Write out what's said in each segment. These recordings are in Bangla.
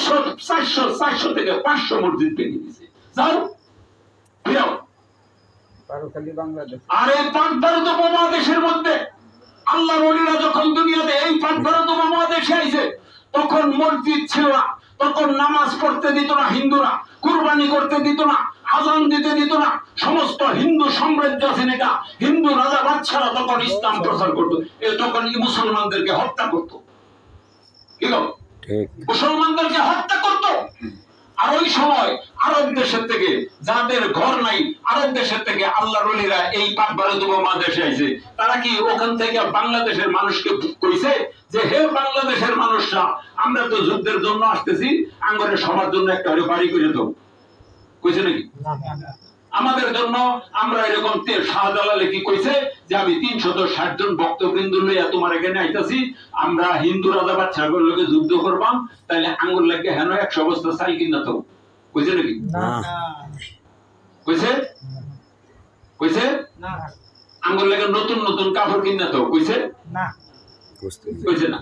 চারশো চারশো চারশো থেকে পাঁচশো মসজিদ ভেঙে দিছে যাও ফিরাও বারোখালী আর এই পাক ভারত উপমহাদেশের মধ্যে আল্লাহ যখন দুনিয়াতে এই পাক ভারত উপমহাদেশে আইছে তখন মসজিদ ছিল না তখন নামাজ পড়তে দিত না হিন্দুরা কুরবানি করতে দিত না আজান দিতে দিত না সমস্ত হিন্দু সাম্রাজ্য আছেন এটা। হিন্দু রাজা বাচ্চারা তখন ইসলাম প্রচার করতো তখন মুসলমানদেরকে হত্যা করতো। কি মুসলমানদেরকে হত্যা করত। আর ওই সময় আরব দেশের থেকে যাদের ঘর নাই আরব দেশের থেকে আল্লাহ রলিরা এই পাক ভারত উপমহাদেশে আইছে তারা কি ওখান থেকে বাংলাদেশের মানুষকে কইছে? যে হে বাংলাদেশের মানুষরা আমরা তো যুদ্ধের জন্য আসতেছি আঙ্গরে সবার জন্য একটা বাড়ি করে দাও। কইছে নাকি? আমাদের জন্য আমরা এরকম শাহজালালে কি কইছে যে আমি তিনশত ষাট জন ভক্তবৃন্দ লইয়া তোমার এখানে আইতাছি আমরা হিন্দু রাজা বাচ্চাগুলোর লোকে যুদ্ধ করবাম তাহলে আঙ্গুর লাগে হেন একশো বস্তা চাই কিনা তো। কইছে নাকি? কইছে? কইছে? আঙ্গুর লাগে নতুন নতুন কাপড় কিনা তো। কইছে? না। কইছে না।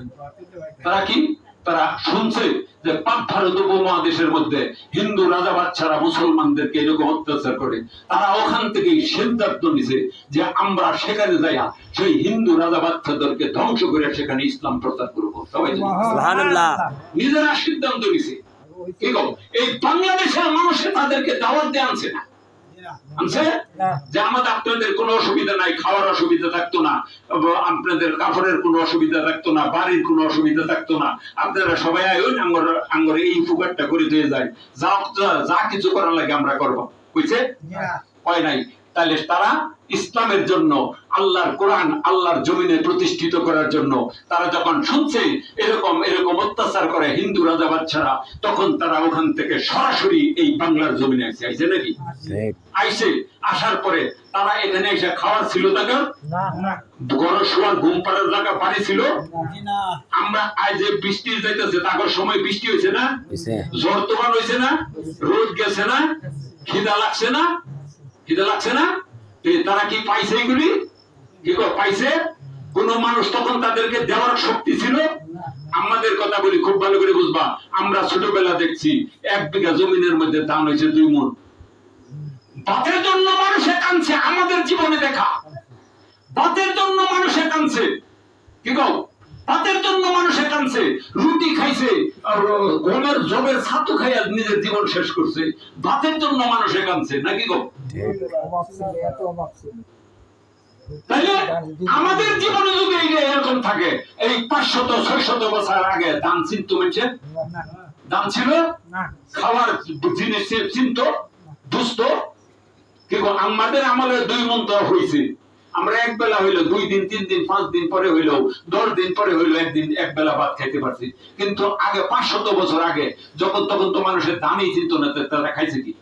তারা কি? তারা শুনছে যে পাক ভারত উপমহাদেশের মধ্যে হিন্দু রাজা বাচ্চারা মুসলমানদেরকে এরকম অত্যাচার করে তারা ওখান থেকেই সিদ্ধান্ত নিছে যে আমরা সেখানে যাইয়া সেই হিন্দু রাজা বাচ্চাদেরকে ধ্বংস করে সেখানে ইসলাম প্রচার করব। সবাই নিজেরা সিদ্ধান্ত নিছে এই বাংলাদেশের মানুষে তাদেরকে দাওয়াত দিয়ে আনছে না। আনছে যে আমাদের আপনাদের কোনো অসুবিধা নাই খাওয়ার অসুবিধা থাকতো না আপনাদের কাপড়ের কোনো অসুবিধা থাকতো না বাড়ির কোনো অসুবিধা থাকতো না। আপনারা সবাই আয়ুন আঙ্গর আঙ্গর এই ফুকারটা করে দিয়ে যায় যা যা- যা কিছু করার লাগে আমরা করব। বুঝছে হয় নাই। তাহলে তারা ইসলামের জন্য আল্লাহর কোরআন আল্লাহর জমিনে প্রতিষ্ঠিত করার জন্য তারা যখন শুনছে এরকম এরকম অত্যাচার করে হিন্দু রাজা বাচ্চারা তখন তারা ওখান থেকে সরাসরি এই বাংলার জমিনে আসে আইছে নাকি? আইসে আসার পরে তারা এখানে এসে খাওয়ার ছিল তাকে? গরম শোয়ার ঘুম পাড়ার জায়গা বাড়ি ছিল? আমরা আজ যে বৃষ্টি যাইতেছে তাগর সময় বৃষ্টি হয়েছে না? হইছে। ঝড় তোফান হয়েছে না? রোদ গেছে না? খিদা লাগছে না? খিদা লাগছে না? তারা কি পাইছে এগুলি? কি পাইছে? কোন মানুষ তখন তাদেরকে দেওয়ার শক্তি ছিল? আমাদের কথা বলি, খুব ভালো করে বুঝবা। আমরা ছোটবেলা দেখছি, এক বিঘা জমিনের মধ্যে ধান হয়েছে দুই মন। ভাতের জন্য মানুষে কানছে আমাদের জীবনে দেখা। ভাতের জন্য মানুষে কানছে কি কও? ভাতের জন্য মানুষে কানছে রুটি খাইছে গমের জবের ছাতু খাইয়া নিজের জীবন শেষ করছে। ভাতের জন্য মানুষে কানছে নাকি গো? তাইলে আমাদের জীবনে যদি এরকম থাকে এই পাঁচশত ছয়শত বছর আগে দাম চিন্ত মেনছে দান ছিল? খাওয়ার জিনিস চিন্ত? দুস্থ কিন্তু আমাদের আমলে দুই মন্ত্র হয়েছে আমরা এক বেলা হইল দুই দিন, তিন দিন, পাঁচ দিন পরে হইল দশ দিন পরে হইল একদিন এক বেলা ভাত খাইতে পারছি। কিন্তু আগে পাঁচশত বছর আগে যখন তখন তো মানুষের দামই চিন্ত না তারা খাইছে কি?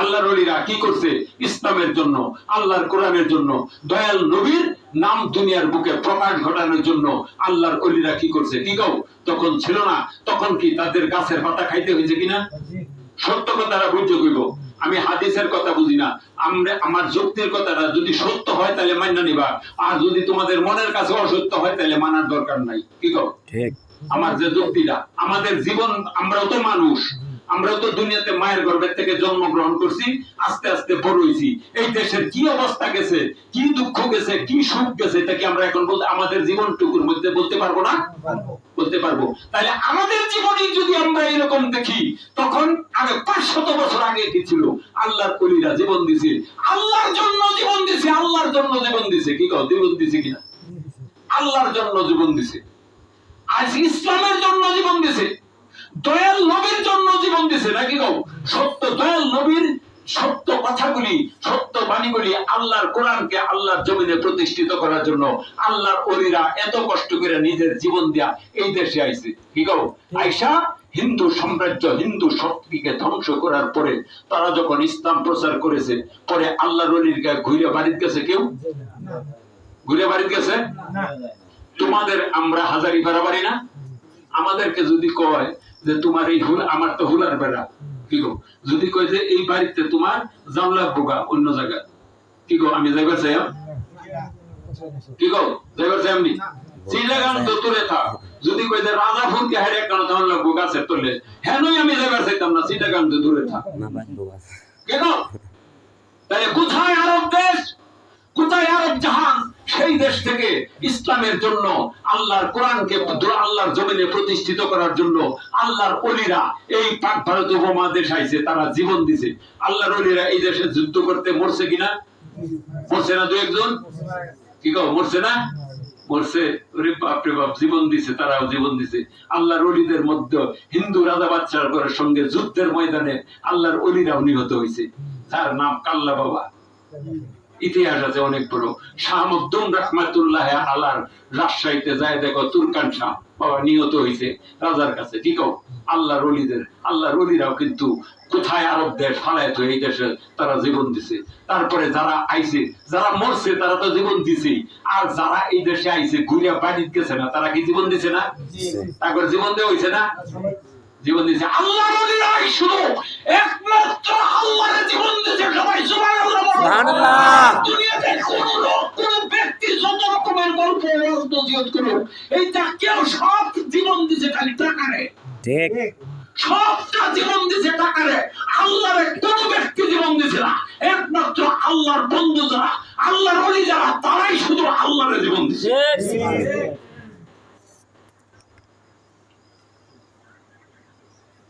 আল্লাহর অলিরা কি করছে? ইসলামের জন্য, আল্লাহর কোরআনের জন্য, দয়াল নবীর নাম দুনিয়ার বুকে প্রকাশ ঘটানোর জন্য আল্লাহর অলিরা কি করছে? কি কও? তখন ছিল না, তখন কি তাদের গাছের পাতা খাইতে হয়েছে কিনা? সত্য কথাটা বুঝতে কইব। আমি হাদিসের কথা বুঝি না। আমরা আমার যুক্তির কথাটা যদি সত্য হয় তাহলে মান্য নিবা। আর যদি তোমাদের মনের কাছে অসত্য হয় তাহলে মানার দরকার নাই। কি কর আমার যে যুক্তিটা আমাদের জীবন আমরাও তো মানুষ। আমরাও তো দুনিয়াতে মায়ের গর্ভের থেকে জন্মগ্রহণ করছি, আস্তে আস্তে বড় হয়েছি। এই দেশের কি অবস্থা গেছে, কি দুঃখ গেছে, কি সুখ গেছে এটা কি আমরা এখন বলতে আমাদের জীবনটুকুর মধ্যে বলতে পারব না? বলতে পারব। তাহলে আমাদের জীবনে যদি আমরা এরকম দেখি, তখন আগে পাঁচশত বছর আগে কি ছিল? আল্লাহর কলিরা জীবন দিছে। আল্লাহর জন্য জীবন দিছে, আল্লাহর জন্য জীবন দিছে। কি কও, জীবন দিছে কিনা? আল্লাহর জন্য জীবন দিছে। আজ ইসলামের জন্য জীবন দিছে। দয়াল নবীর জন্য জীবন দিছে, নাকি গো? সত্য দয়াল নবীর সত্য কথাগুলি, সত্য বাণীগুলি আল্লাহর কোরআনকে আল্লাহর জমিনে প্রতিষ্ঠিত করার জন্য আল্লাহর অলিরা এত কষ্ট করে নিজের জীবন দেয়া এই দেশে আইছে। কি গো? আইসা, হিন্দু সাম্রাজ্য, হিন্দু শক্তিকে ধ্বংস করার পরে তারা যখন ইসলাম প্রচার করেছে, পরে আল্লাহর অলির গায়ে ঘুরে বাড়িতে গেছে কেউ? ঘুরে বাড়িতে গেছে? তোমাদের আমরা হাজারি বাড়াবাড়ি না? আমাদেরকে যদি কয় যে তোমার এই হুল আমার তো হুলার বেড়া। কি গো? যদি কয় যে এই বাড়িতে তোমার জানলা বোগা অন্য জায়গা কি গো আমি যাইবার চাই কি গো যাইবার চাই আমি চিলাগান তো দূরে থাক। যদি কই যে রাজা ফোনকে হারিয়ে কেন তখন লাগবো গাছের তলে? হেনই আমি যাবার চাইতাম না কান্ত দূরে থাক। কেন তাহলে কোথায় আরব দেশ? কোথায় আরব জাহান সেই দেশ থেকে ইসলামের জন্য, আল্লাহর কোরআনকে আল্লাহর জমিনে প্রতিষ্ঠিত করার জন্য আল্লাহর অলিরা এই পাক ভারত উপমহাদেশ আইছে, তারা জীবন দিছে। আল্লাহর অলিরা এই দেশে যুদ্ধ করতে মরছে কিনা? মরছে না দু একজন? কি কও, মরছে না? মরছে। ওরে বাপ রে বাপ, জীবন দিছে, তারাও জীবন দিছে। আল্লাহর অলিদের মধ্যে হিন্দু রাজা বাচ্চার সঙ্গে যুদ্ধের ময়দানে আল্লাহর অলিরাও নিহত হয়েছে তার নাম কাল্লা বাবা। ইতিহাস আছে অনেক বড়। শাহ মকদুম রহমাতুল্লাহ আলার রাজশাহীতে যায় দেখো তুরকান শাহ বাবা নিহত হয়েছে রাজার কাছে। কি কও? আল্লাহর অলিদের আল্লাহর অলিরাও কিন্তু কোথায় আরব দেশ ফালায় তো এই দেশে তারা জীবন দিছে। তারপরে যারা আইছে যারা মরছে তারা তো জীবন দিছে আর যারা এই দেশে আইছে ঘুরিয়া বাড়িতে গেছে না তারা কি জীবন দিছে না? তারপর জীবন দেওয়া হয়েছে না? জীবন দিয়েছে। আল্লাহ নবীরাই শুধু একমাত্র আল্লাহর জীবন দিয়েছে। সবাই বলো। সুবহানাল্লাহ। দুনিয়াতে কোন লোক কোন ব্যক্তি যত রকমের গল্প নসিহত করুক এইটা কেউ সব জীবন দিছে খালি টাকারে। ঠিক সবটা জীবন দিছে টাকারে। আল্লাহর কোন ব্যক্তি জীবন দিছে না। একমাত্র আল্লাহর বন্ধু যারা আল্লাহর অলি যারা তারাই শুধু আল্লাহর জীবন দিছে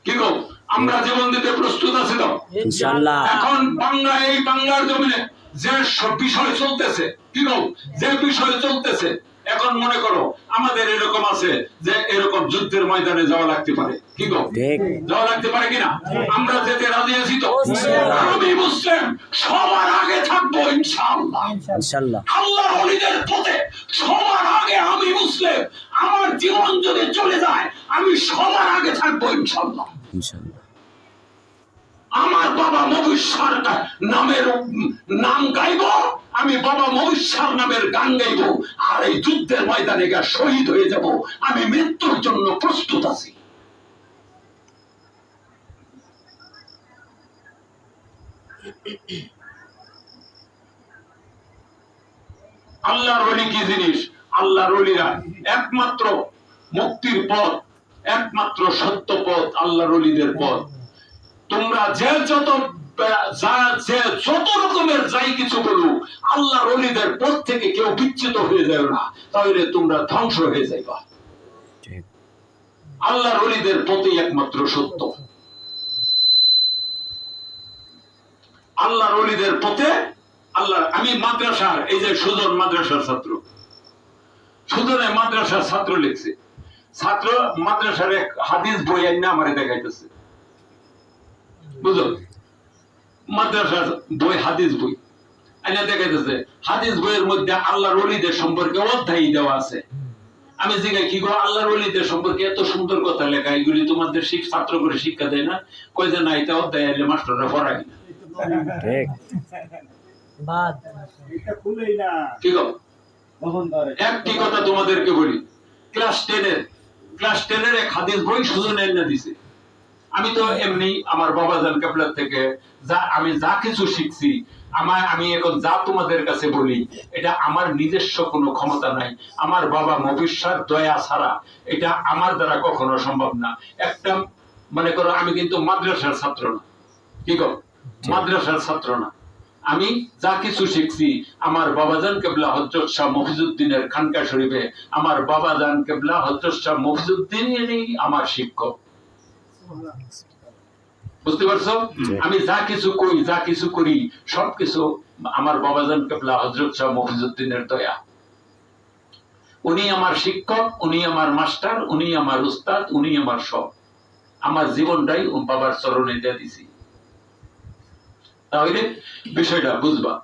কি আমরা জীবন দিতে প্রস্তুত আছি তো? ইনশাআল্লাহ। এখন বাংলা এই বাংলার জমিনে যে বিষয় চলতেছে কি যে বিষয় চলতেছে এখন মনে করো আমাদের এরকম আছে যে এরকম যুদ্ধের ময়দানে যাওয়া লাগতে পারে কি গো? যাওয়া লাগতে পারে কিনা? আমরা যেতে রাজি আছি তো? আমি মুসলিম সবার আগে থাকব ইনশাআল্লাহ। ইনশাআল্লাহ। আল্লাহর অলিদের পথে সবার আগে আমি মুসলিম আমার জীবন যদি চলে যায় আমি সবার আগে থাকব ইনশাআল্লাহ। ইনশাআল্লাহ। আমার বাবা নামের, নাম গাইব, আমি বাবা নামের গান গাইব, আর এই যুদ্ধের ময়দানে গা শহীদ হয়ে যাব, আমি মৃত্যুর জন্য প্রস্তুত আছি। আল্লাহর অলি কি জিনিস? আল্লাহর অলিরা একমাত্র মুক্তির পথ একমাত্র সত্য পথ, আল্লাহর অলিদের পথ। তোমরা যে যত, যা যত রকমের যাই কিছু বলুক পথ থেকে কেউ বিচ্যুত হয়ে যাবে না, তাহলে তোমরা ধ্বংস হয়ে যাইবা। পথই একমাত্র সত্য। পথে আল্লাহ আমি মাদ্রাসার, এই যে সুজন মাদ্রাসার ছাত্র, সুজনে মাদ্রাসার ছাত্র লিখছে। ছাত্র মাদ্রাসার এক হাদিস বই আইনা আমারে দেখাইতেছে। বুঝলো মাদ্রাসার বই হাদিস বই। আইনা দেখাইতেছে হাদিস বইয়ের মধ্যে আল্লাহর অলিদের সম্পর্কে অধ্যায় দেওয়া আছে। আমি কি গো? আল্লাহর ওলিদের সম্পর্কে এত সুন্দর কথা লেখা এগুলি তোমাদের শিখ ছাত্র করে শিক্ষা দেয় না? কই যে না এটা অধ্যায় আইলে মাস্টাররা পড়ায় না। ঠিক না একটি কথা তোমাদেরকে বলি ক্লাস টেনের ক্লাস টেনের এক হাদিস বই সুজন এনে দিছে। আমি তো এমনি আমার বাবা জান কাপলার থেকে যা আমি যা কিছু শিখছি আমার আমি এখন যা তোমাদের কাছে বলি, এটা আমার নিজস্ব কোনো ক্ষমতা নাই। আমার বাবা মবিষ্যার দয়া ছাড়া এটা আমার দ্বারা কখনো সম্ভব না। একটা, মনে করো আমি কিন্তু মাদ্রাসার ছাত্র না। কি গো মাদ্রাসার ছাত্র না। আমি যা কিছু শিখছি আমার বাবাজান কেবলা হজরত শাহ মফিজুদ্দিনের খানকা শরীফে আমার বাবাজান কেবলা হজরত শাহ মফিজুদ্দিনেরই আমার শিক্ষক। বুঝতে পারছ? আমি যা কিছু করি যা কিছু করি সবকিছু আমার বাবাজান কেবলা হজরত শাহ মফিজুদ্দিনের দয়া। উনি আমার শিক্ষক উনি আমার মাস্টার উনি আমার উস্তাদ উনি আমার সব। আমার জীবনটাই বাবার চরণে দিয়ে দিছি। তাহলে বিষয়টা বুঝবা।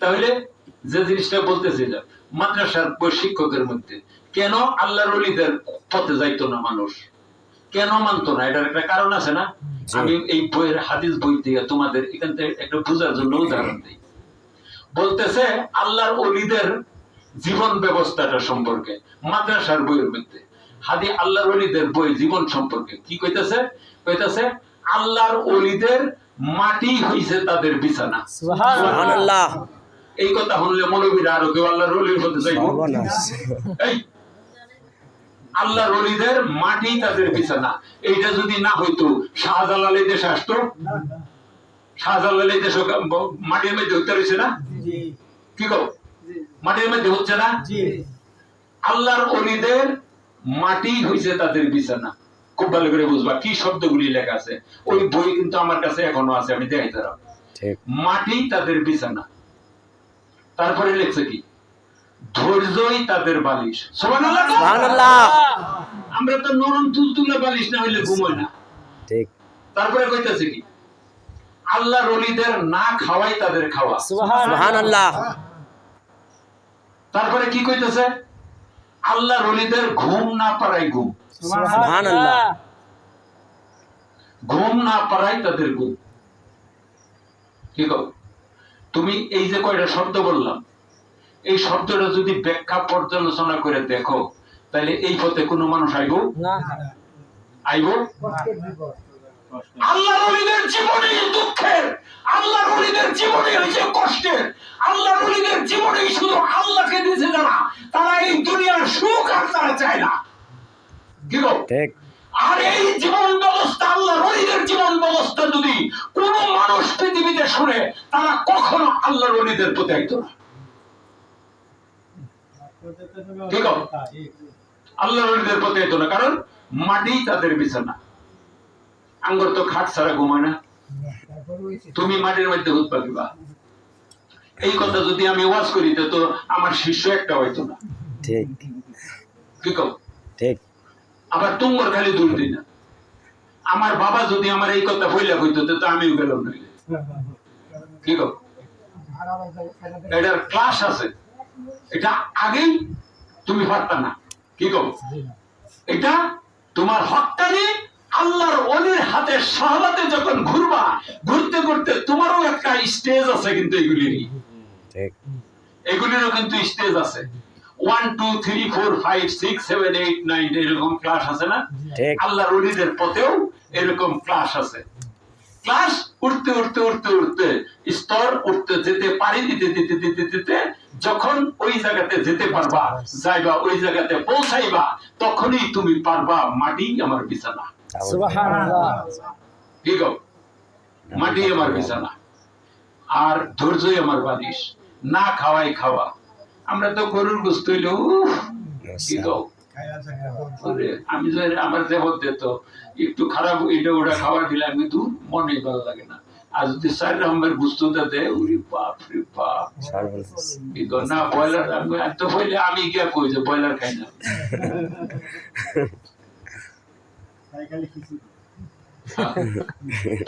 তাহলে যে জিনিসটা বলতেছিলাম মাদ্রাসার বই শিক্ষকের মধ্যে কেন আল্লাহর অলিদের পথে যাইতো না মানুষ? কেন মানতো না? এটার একটা কারণ আছে না? আমি এই বইয়ের হাদিস বই দিয়ে তোমাদের এখান থেকে একটু বোঝার জন্য উদাহরণ দিই। বলতেছে আল্লাহর অলিদের জীবন ব্যবস্থাটা সম্পর্কে মাদ্রাসার বইয়ের মধ্যে। হাদি আল্লাহর অলিদের বই জীবন সম্পর্কে। কি কইতেছে? কইতেছে আল্লাহর অলিদের মাটি হইছে তাদের বিছানা। সুবহানাল্লাহ। এই কথা শুনলে মৌলবীরা আরও কেউ আল্লাহর মধ্যে যাইব এই আল্লাহর অলিদের মাটি তাদের বিছানা। এইটা যদি না হইতো শাহজালাল এই দেশে আসতো? শাহজালাল এই দেশে মাটির মধ্যে হতে রয়েছে না? কি কো মাটির মধ্যে হচ্ছে না? জি। আল্লাহর অলিদের মাটি হইছে তাদের বিছানা। খুব ভালো করে বুঝবা কি শব্দগুলি লেখা আছে। ওই বই কিন্তু আমার কাছে এখনও আছে আমি দেখাই তারা মাটি তাদের বিছানা। তারপরে লেখছে কি? ধৈর্যই তাদের বালিশ। সুবহানাল্লাহ। সুবহানাল্লাহ। আমরা তো নরম তুলতুলে বালিশ না হইলে ঘুমোই না। ঠিক। তারপরে কইতাছে কি? আল্লাহর অলিদের না খাওয়াই তাদের খাওয়া। সুবহানাল্লাহ। তারপরে কি কইতেছে? আল্লাহ রলিদের ঘুম না পারাই ঘুম। ঘুম না পারাই তাদের কি কও তুমি এই যে কয়টা শব্দ বললাম এই শব্দটা যদি ব্যাখ্যা পর্যালোচনা করে দেখো তাহলে এই পথে কোনো মানুষ আইব? আইব? আল্লাহ জীবনই দুঃখের অলিদের জীবনই হয়েছে কষ্টের আল্লাহ অলিদের জীবনই শুধু আল্লাহকে দিয়েছে যারা তারা এই দুনিয়ার সুখ আর তারা চায় না কি গো ঠিক। আর এই জীবন ব্যবস্থা আল্লাহ রলিদের জীবন ব্যবস্থা যদি কোন মানুষ পৃথিবীতে শুনে তারা কখনো আল্লাহ রলিদের প্রতি না। ঠিক আল্লাহ রলিদের প্রতি না কারণ মাটি তাদের বিছানা। আঙ্গর তো খাট ছাড়া ঘুমায় না। তুমি মাটির মধ্যে হুত পাকিবা। এই কথা যদি আমি ওয়াজ করি তো আমার শিষ্য একটা হইতো না। ঠিক। কি কও? ঠিক। আবার তুঙ্গর খালি দূর দিই না। আমার বাবা যদি আমার এই কথা বইলা হইতো তো আমিও গেলাম নইলে কি এটার ক্লাস আছে। এটা আগেই তুমি পারতা না। কি কও? এটা তোমার হকটানি আল্লাহর অলির হাতে সাহাবাতে যখন ঘুরবা ঘুরতে ঘুরতে তোমারও একটা স্টেজ আছে কিন্তু এগুলিরই। ঠিক। এগুলিরও কিন্তু স্টেজ আছে। One two three four five six seven eight nine এরকম ক্লাস আছে না? আল্লাহ রলিদের পথেও এরকম ক্লাস আছে। ক্লাস উঠতে উঠতে উঠতে উঠতে স্তর উঠতে যেতে পারি দিতে দিতে দিতে দিতে যখন ওই জায়গাতে যেতে পারবা যাইবা ওই জায়গাতে পৌঁছাইবা তখনই তুমি পারবা মাটি আমার বিছানা। ঠিক মাটি আমার বিছানা। আর ধৈর্যই আমার বালিশ। না খাওয়াই খাওয়া। আমরা তো গরুর গোস্ত কও? ওরে, আমি আমার দেহ দিত একটু খারাপ এটা ওটা খাবার দিলাম কিন্তু মনে ভালো লাগে না। আর যদি বুঝতে দেয় উরি বাপ রে বাপ। না ব্রয়লার আমি আমি তো বললে আমি গিয়া কই যে ব্রয়লার খাই না।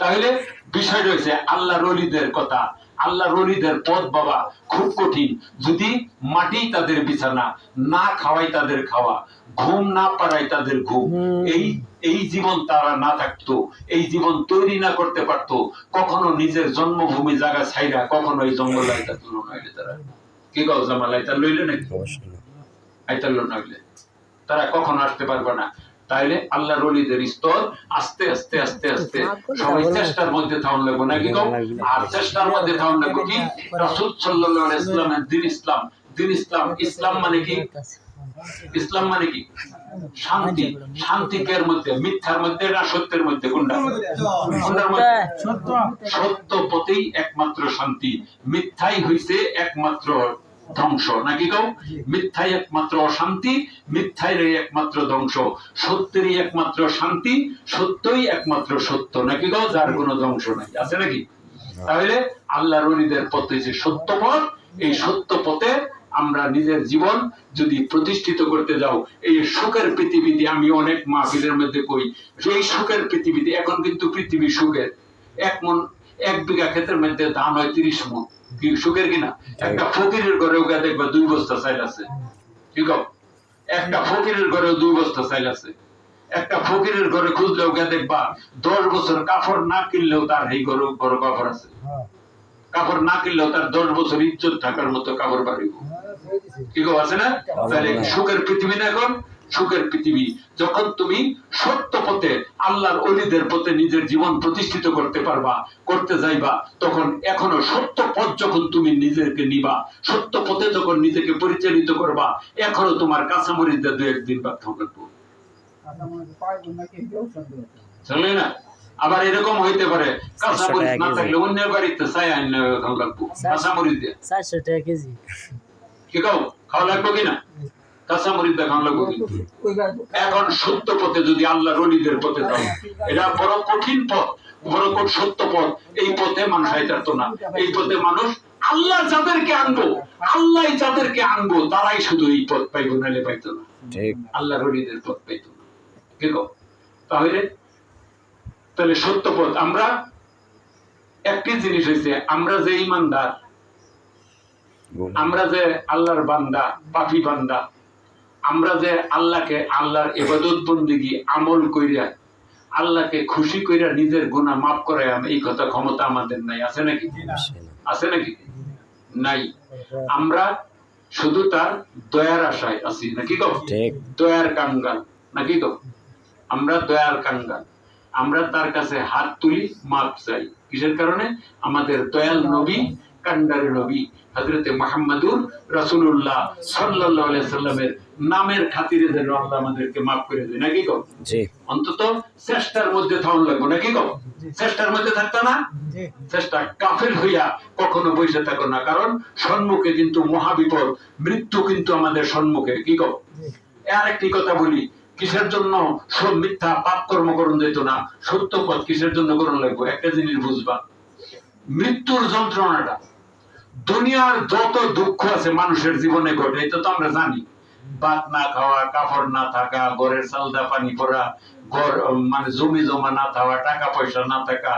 তাহলে বিষয় রয়েছে আল্লাহ রলিদের কথা। আল্লাহ রলিদের পথ বাবা খুব কঠিন। যদি মাটি তাদের বিছানা না খাওয়াই তাদের খাওয়া ঘুম না পারাই তাদের ঘুম এই এই জীবন তারা না থাকতো এই জীবন তৈরি না করতে পারতো কখনো নিজের জন্মভূমি জায়গা ছাইরা কখনো এই জঙ্গল আইতা তুলনা হইলে তারা কি গাও জামাল আইতা লইলে নাকি? অবশ্যই। না। তারা কখন আসতে পারবে না। তাইলে আল্লাহ রলিদের স্তর আস্তে আস্তে আস্তে আস্তে। সবাই চেষ্টার মধ্যে থাউন লাগবো নাকি আর চেষ্টার মধ্যে থাউন লাগবো কি? রাসূল আলাইহি ইসলামের দিন ইসলাম। দিন ইসলাম ইসলাম মানে কি? ইসলাম মানে কি? শান্তি। শান্তিকের মধ্যে? মিথ্যার মধ্যে না সত্যের মধ্যে? কোনটা কোনটার মধ্যে? সত্য পথেই একমাত্র শান্তি। মিথ্যাই হইছে একমাত্র ধ্বংস। নাকি কও? মিথ্যাই একমাত্র অশান্তি মিথ্যাই একমাত্র ধ্বংস। সত্যেরই একমাত্র শান্তি সত্যই একমাত্র সত্য। নাকি কও? যার কোনো ধ্বংস নাই। আছে নাকি? তাহলে আল্লাহ রলিদের পথ হচ্ছে সত্য পথ এই সত্য পথে আমরা নিজের জীবন যদি প্রতিষ্ঠিত করতে যাও এই সুখের পৃথিবীতে আমি অনেক মাহফিলের মধ্যে কই এই সুখের পৃথিবীতে এখন কিন্তু পৃথিবী সুখের। এক মন এক বিঘা ক্ষেতের মধ্যে ধান হয় তিরিশ মন। সুখের কিনা একটা ফকিরের ঘরে ওকে দেখবা দুই বস্তা চাইল আছে ঠিক একটা ফকিরের ঘরে দুই বস্তা চাইল আছে একটা ফকিরের ঘরে খুঁজলে ওকে দেখবা দশ বছর কাপড় না কিনলেও তার এই ঘরে ঘরে কাপড় আছে কাপড় না কিনলেও তার দশ বছর ইজ্জত থাকার মতো কাপড় বাড়িব কি গো আছে না তাহলে সুখের পৃথিবী না এখন সুখের পৃথিবী। যখন তুমি সত্য পথে আল্লাহর অলিদের পথে নিজের জীবন প্রতিষ্ঠিত করতে পারবা করতে যাইবা তখন এখনও সত্য পথ যখন তুমি নিজেকে নিবা সত্য পথে যখন নিজেকে পরিচালিত করবা এখনও তোমার কাঁচামরিচ দু একদিন বাদ থাকব চলে না? আবার এরকম হইতে পারে কাঁচা মরিচ না থাকলে অন্যের বাড়িতে চাই আইন লাগবো। কাঁচা মরিচ দিয়ে। চারশো টাকা কেজি। কি খাও খাওয়া লাগবো কিনা কাঁচা মরিচ দিয়ে খাওয়া লাগবো কিন্তু? এখন সত্য পথে যদি আল্লাহ রলিদের পথে যাও এটা বড় কঠিন পথ বড় কোট সত্য পথ? এই পথে মানুষ আইতারতো না। এই পথে মানুষ আল্লাহ যাদেরকে আনব আল্লাহ যাদেরকে আনব তারাই শুধু এই পথ পাইবো নাহলে পাইতো না। আল্লাহ রলিদের পথ পাইতো না। কি গো? তাহলে তাহলে সত্য পথ আমরা একটি জিনিস হয়েছে আমরা যে ইমানদার আমরা যে আল্লাহর বান্দা পাপি বান্দা আমরা যে আল্লাহকে আল্লাহর ইবাদত বন্দিগি আমল কইরা আল্লাহকে খুশি কইরা নিজের গুনাহ মাফ করে এই কথা ক্ষমতা আমাদের নাই। আছে নাকি? আছে নাকি? নাই। আমরা শুধু তার দয়ার আশায় আছি। নাকি গো দয়ার কাঙ্গাল। নাকি গো আমরা দয়ার কাঙ্গাল। আমরা তার কাছে হাত তুলি মাপ চাই। কিসের কারণে? আমাদের দয়াল নবী কান্ডারে নবী হজরতে মোহাম্মদুর রাসূলুল্লাহ সাল্লাল্লাহু আলাইহি সাল্লামের নামের খাতিরে যেন আল্লাহ আমাদেরকে মাফ করে দেয় নাকি জি। অন্তত চেষ্টার মধ্যে থাকুন লাগবো নাকি গো চেষ্টার মধ্যে থাকতো না? চেষ্টা কাফের হইয়া কখনো বসে থাকো না কারণ সম্মুখে কিন্তু মহাবিপদ মৃত্যু কিন্তু আমাদের সম্মুখে কি গো আর একটি কথা বলি কিসের জন্য সব মিথ্যা পাপ কর্ম করণ যেত না সত্য পথ কিসের জন্য করণ লাগবে? একটা জিনিস বুঝবা মৃত্যুর যন্ত্রণাটা দুনিয়ার যত দুঃখ আছে মানুষের জীবনে ঘটে, এটা তো আমরা জানি। ভাত না খাওয়া, কাপড় না থাকা, ঘরের চালদা পানি পড়া ঘর মানে জমি জমা না থাকা, টাকা পয়সা না থাকা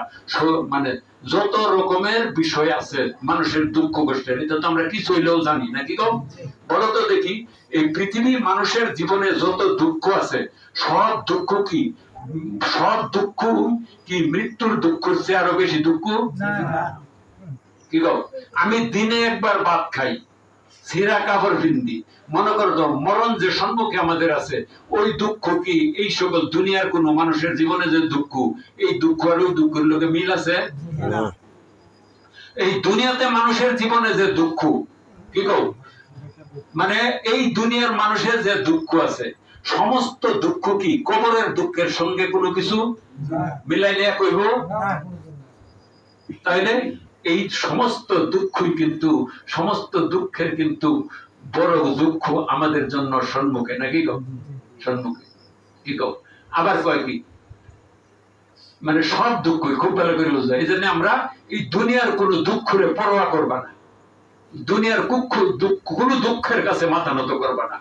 মানে যত রকমের বিষয় আছে মানুষের দুঃখ কষ্টের, এটা তো আমরা কিছু হইলেও জানি, নাকি গো বলো তো দেখি, এই পৃথিবীর মানুষের জীবনে যত দুঃখ আছে, সব দুঃখ কি? সব দুঃখ কি মৃত্যুর দুঃখের চেয়ে আরও বেশি দুঃখ? কি গো আমি দিনে একবার ভাত খাই ছেঁড়া কাপড় পিন্দি মনে করো তো, মরণ যে সম্মুখে আমাদের আছে ওই দুঃখ কি? এই সকল দুনিয়ার কোন মানুষের জীবনে যে দুঃখ এই দুঃখ আর ওই দুঃখের লোকে মিল আছে? এই দুনিয়াতে মানুষের জীবনে যে দুঃখ কি গো মানে এই দুনিয়ার মানুষের যে দুঃখ আছে সমস্ত দুঃখ কি কবরের দুঃখের সঙ্গে কোনো কিছু মিলাই মিলাইলে কইব তাইলে এই সমস্ত দুঃখই কিন্তু, সমস্ত দুঃখের কিন্তু বড় দুঃখ আমাদের জন্য সম্মুখে, নাকি গো? সম্মুখে। কি গো? আবার কয় কি? মানে সব দুঃখই খুব ভালো করে বুঝতে এই জন্য আমরা এই দুনিয়ার কোন দুঃখরে পরোয়া করবা না। দুনিয়ার কুক্ষ দুঃখ, কোন দুঃখের কাছে মাথা নত করবা না।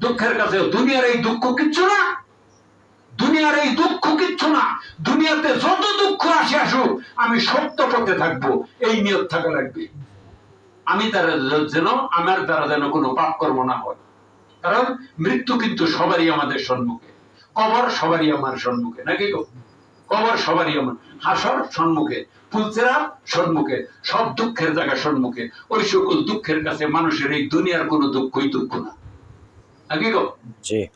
দুঃখের কাছে, দুনিয়ার এই দুঃখ কিচ্ছু না। দুনিয়ার এই দুঃখ কিচ্ছু না। দুনিয়াতে যত দুঃখ আসে আসুক, আমি সত্য পথে থাকব। এই নিয়ত থাকা লাগবে। আমি তারা যেন, আমার দ্বারা যেন কোনো পাপ কর্ম না হয়। কারণ মৃত্যু কিন্তু সবারই আমাদের সম্মুখে। কবর সবারই আমার সম্মুখে। নাকি কবর সবারই আমার। হাসর সম্মুখে। ফুলচেরা সম্মুখে। সব দুঃখের জায়গা সম্মুখে। ওই সকল দুঃখের কাছে মানুষের এই দুনিয়ার কোনো দুঃখই দুঃখ না। নাকি গো? জি।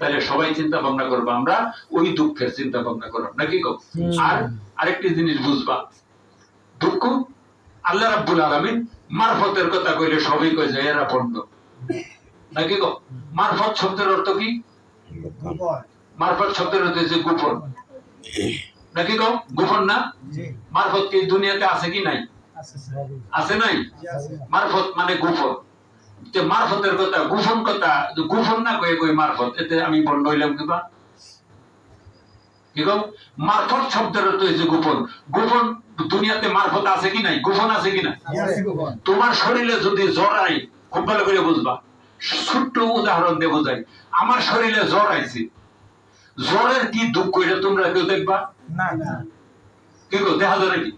তাহলে সবাই চিন্তা ভাবনা করব আমরা ওই দুঃখের চিন্তা ভাবনা করব। নাকি গো? আর আরেকটি জিনিস বুঝবা। দুঃখ? আল্লাহ রাব্বুল আলামিন মারফতের কথা কইলে সবই কই যায় এরা পণ্য নাকি গো? মারফত শব্দের অর্থ কি? মারফত শব্দের অর্থ হচ্ছে গোপন। নাকি গো? গোপন না? মারফত কি দুনিয়াতে আছে কি নাই? আছে নাই? মারফত মানে গোপন। যে মারফতের কথা গোপন কথা গোপন না কয়ে কই মারফত এতে আমি বন্ধ হইলাম কিবা? কি মারফত শব্দের অর্থ হচ্ছে গোপন। গোপন দুনিয়াতে মারফত আছে কি নাই? গোপন আছে কি না? তোমার শরীরে যদি জ্বর আই খুব ভালো করে বুঝবা। ছোট্ট উদাহরণ দিয়ে বোঝাই। আমার শরীরে জ্বর আইছে। জ্বরের কি দুঃখ এটা তোমরা কেউ দেখবা? কি গো দেখা যায় নাকি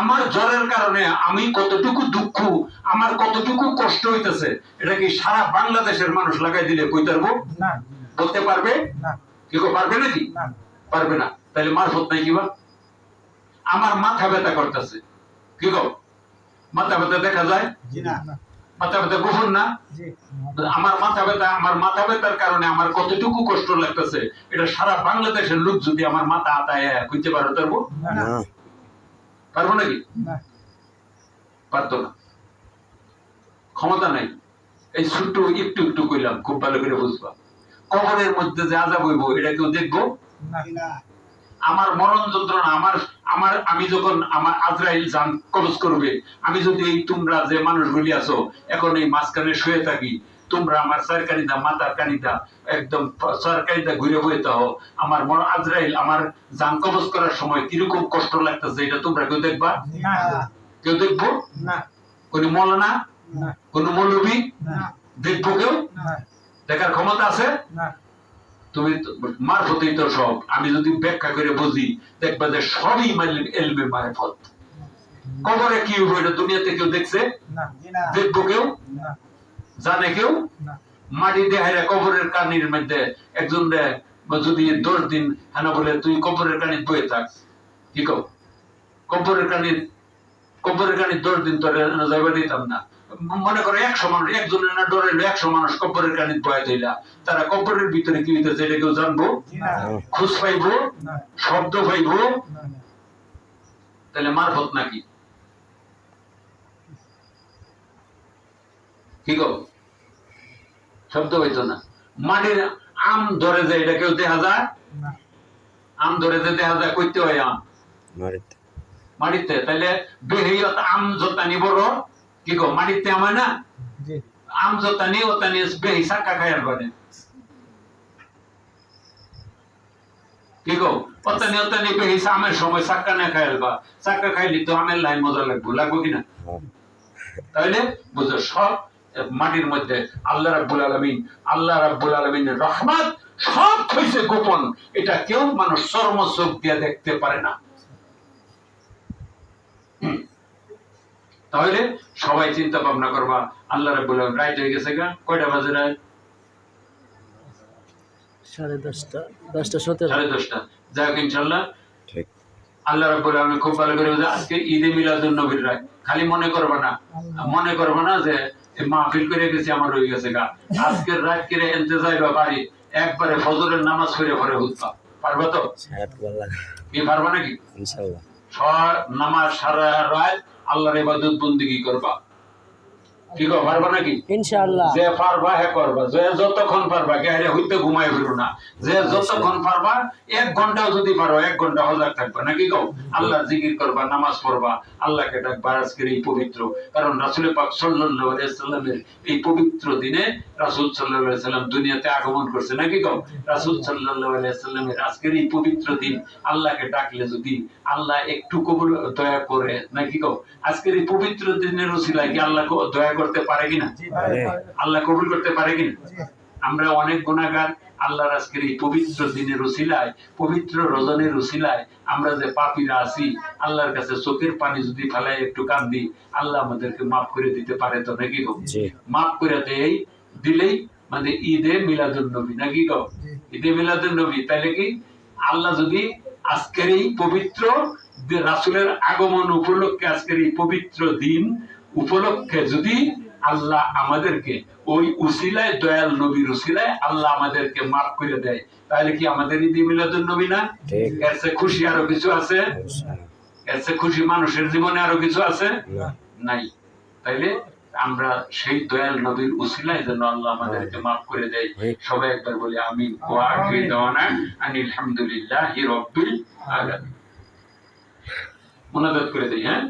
আমার জ্বরের কারণে আমি কতটুকু দুঃখ আমার কতটুকু কষ্ট হইতেছে এটা কি সারা বাংলাদেশের মানুষ লাগাই দিলে কই পারব? বলতে পারবে? কি পারবে নাকি? পারবে না। তাহলে মারফত নাই কিবা আমার মাথা ব্যথা করতেছে। কি গো? মাথা ব্যথা দেখা যায়? মাথা ব্যথা গোপন না? আমার মাথা ব্যথা আমার মাথা ব্যথার কারণে আমার কতটুকু কষ্ট লাগতেছে এটা সারা বাংলাদেশের লোক যদি আমার মাথা আতায় কইতে পারো পারব না। পারব নাকি? পারতো না। ক্ষমতা নাই। এই ছোট্ট একটু একটু কইলাম খুব ভালো করে বুঝবা। কবরের মধ্যে যে আজাব হইব এটা কেউ দেখব? আমার মরণ যন্ত্রণা আমার আমার আমি যখন আমার আজরাইল জান কবজ করবে আমি যদি এই তোমরা যে মানুষগুলি আছো এখন এই মাঝখানে শুয়ে থাকি তোমরা আমার সরকারিদা মাতার কানিদা একদম সরকারিদা ঘুরে বইতে তাও আমার মন আজরাইল আমার জান কবজ করার সময় কীরকম কষ্ট লাগতেছে এটা তোমরা কেউ দেখবা? কেউ দেখব? না। কোন মৌলানা? না। কোন মৌলবী? দেখব কেউ? দেখার ক্ষমতা আছে? তুমি মারফতেই তো সব। আমি যদি ব্যাখ্যা করে বুঝি দেখবা যে সবই মাইল- এলমে মারফত। কবরে কি হইব এটা দুনিয়াতে কেউ দেখছে? দেখব কেউ? না। জানে কেউ? মাটি দেহারে কবরের কানির মধ্যে একজন যদি দশ দিন হানা বলে তুই কবরের কানি বয়ে থাক। কি কও? কবরের কানি কবরের কানি দশ দিন তোরে যাইবা দিতাম না। মনে করো একশো মানুষ একজনের না ডরে একশো মানুষ কবরের কানি বয়ে দিলা। তারা কবরের ভিতরে কি হইতেছে এটা কেউ জানব? খুশ পাইবো? শব্দ পাইবো? তাহলে মারফত নাকি? কি গো শব্দ হইতো না। মাটির আম ধরে যায় এটা কেউ দেখা যায়? আম ধরে যে দেখা যায় কইতে হয় আম। মাটিতে। তাহলে বেহিয়ত আম যতানি বড় কি গো মাটিতে আমার না? আম যতানি ওতানি বেহি সাক্কা খায়ার করে কি গো ওতানি ওতানি বেহি আমের সময় সাক্কা না খায়ালবা সাক্কা খাইলি তো আমের লাইন মজা লাগবো। লাগবো কিনা? হ্যাঁ। তাহলে বুঝো সব মাটির মধ্যে আল্লাহ রাব্বুল আলামিন আল্লাহ রাব্বুল আলামিনের রহমত সব হইছে গোপন। এটা কেউ মানুষ চর্ম চোখ দিয়ে দেখতে পারে না। তাহলে সবাই চিন্তা ভাবনা করবা আল্লাহ রাব্বুল আলামিন রাইট হয়ে গেছে গা? কয়টা বাজে রাত? সাড়ে দশটা দশটা সতেরো। সাড়ে দশটা। যাই হোক ইনশাল্লাহ আল্লাহ রাব্বুল আলামিন খুব ভালো করে আজকে ঈদে মিলাদুন নবীর রাত। খালি মনে করবে না মনে করবে না যে মাহফিল করে গেছি আমার হয়ে গেছে গা। আজকের রাত কেড়ে এনতে যাইবা বাড়ি একবারে ফজরের নামাজ করে ঘরে হুতবা। পারবা তো? কি পারবা নাকি? ইনশাল্লাহ। নামাজ সারা রাত আল্লাহর ইবাদত বন্দিগি করবা। কি পারবা নাকি? ইনশাআল্লাহ। যে পারবা হে করবা যে যতক্ষণ পারবা হইতে ঘুমাই ফিরো না। যে যতক্ষণ পারবা এক ঘন্টাও যদি পারো এক ঘণ্টা হজার থাকবা নাকি কও আল্লাহ জিকির করবা নামাজ পড়বা আল্লাহকে ডাকবা আজকের এই পবিত্র কারণ রাসূল পাক সাল্লাল্লাহু আলাইহি সাল্লামের এই পবিত্র দিনে রাসূল সাল্লাল্লাহু আলাইহি সাল্লাম দুনিয়াতে আগমন করছে নাকি কও রাসূল সাল্লাল্লাহু আলাইহি সাল্লামের আজকের এই পবিত্র দিন আল্লাহকে ডাকলে যদি আল্লাহ একটু কবুল দয়া করে নাকি কও আজকের এই পবিত্র দিনের উসিলায় কি আল্লাহ দয়া করতে পারে কিনা? আল্লাহ কবুল করতে পারে কিনা? আমরা অনেক গুণাগার আল্লাহর আজকের এই পবিত্র দিনের উসিলায় পবিত্র রজনের উসিলায় আমরা যে পাপীরা আছি আল্লাহর কাছে চোখের পানি যদি ফেলাই একটু কান্দি আল্লাহ আমাদেরকে মাফ করে দিতে পারে তো নাকি গো? মাফ করে দেই দিলেই মানে ঈদে মিলাদুন নবী নাকি গো? ঈদে মিলাদুন নবী তাহলে কি? আল্লাহ যদি আজকের এই পবিত্র রাসূলের আগমন উপলক্ষে আজকের এই পবিত্র দিন উপলক্ষে যদি আল্লাহ আমাদেরকে ওই উসিলায় দয়াল নবীর উসিলায় আল্লাহ আমাদেরকে মাফ করে দেয় তাহলে কি আমাদের ঈদে মিলাদুন নবী না? এর চেয়ে খুশি আরও কিছু আছে? এর চেয়ে খুশি মানুষের জীবনে আরও কিছু আছে? নাই। তাইলে আমরা সেই দয়াল নবীর উসিলায় যেন আল্লাহ আমাদেরকে মাফ করে দেয়। সবাই একবার বলি আমিন। ও আখির দাওয়ানা আনিল হামদুলিল্লাহি রাব্বিল আলামিন। মুনাজাত করে দেই হ্যাঁ?